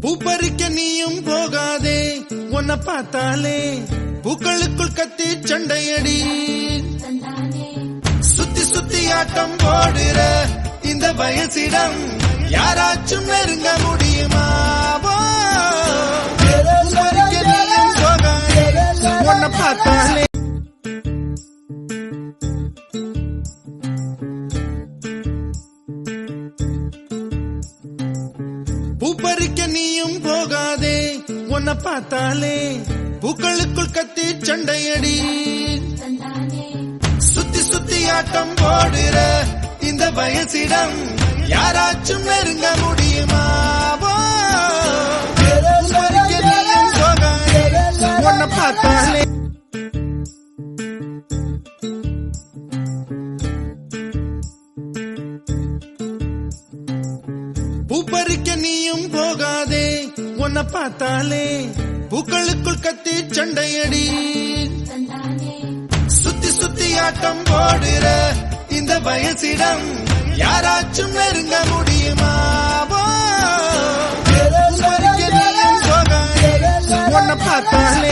பூப்பறிக்க நீயும் போகாதே உன்னை பார்த்தாலே பூக்களுக்குள் கத்தி சண்டையடி. சுத்தி சுத்தி ஆட்டம் போடுற இந்த வயசிடம் யாராச்சும் நெருங்க முடியுமா? பூப்பறிக்க நீயும் போகாதே. உன்னை பார்த்தாலே பூக்களுக்குள் கத்தி சண்டையடி. சுத்தி சுத்தி ஆட்டம் போடுற இந்த வயசிடம் யாராச்சும் நெருங்க முடியுமா? பூப்பறிக்க நீயும் போகாதே. உன்னை பார்த்தாலே பூக்களுக்குள் கத்தி சண்டையடி. சுத்தி சுத்தி ஆட்டம் போடுற இந்த வயசிடம் யாராச்சும் நெருங்க முடியுமா? போகாதே. உன்னை பார்த்தாலே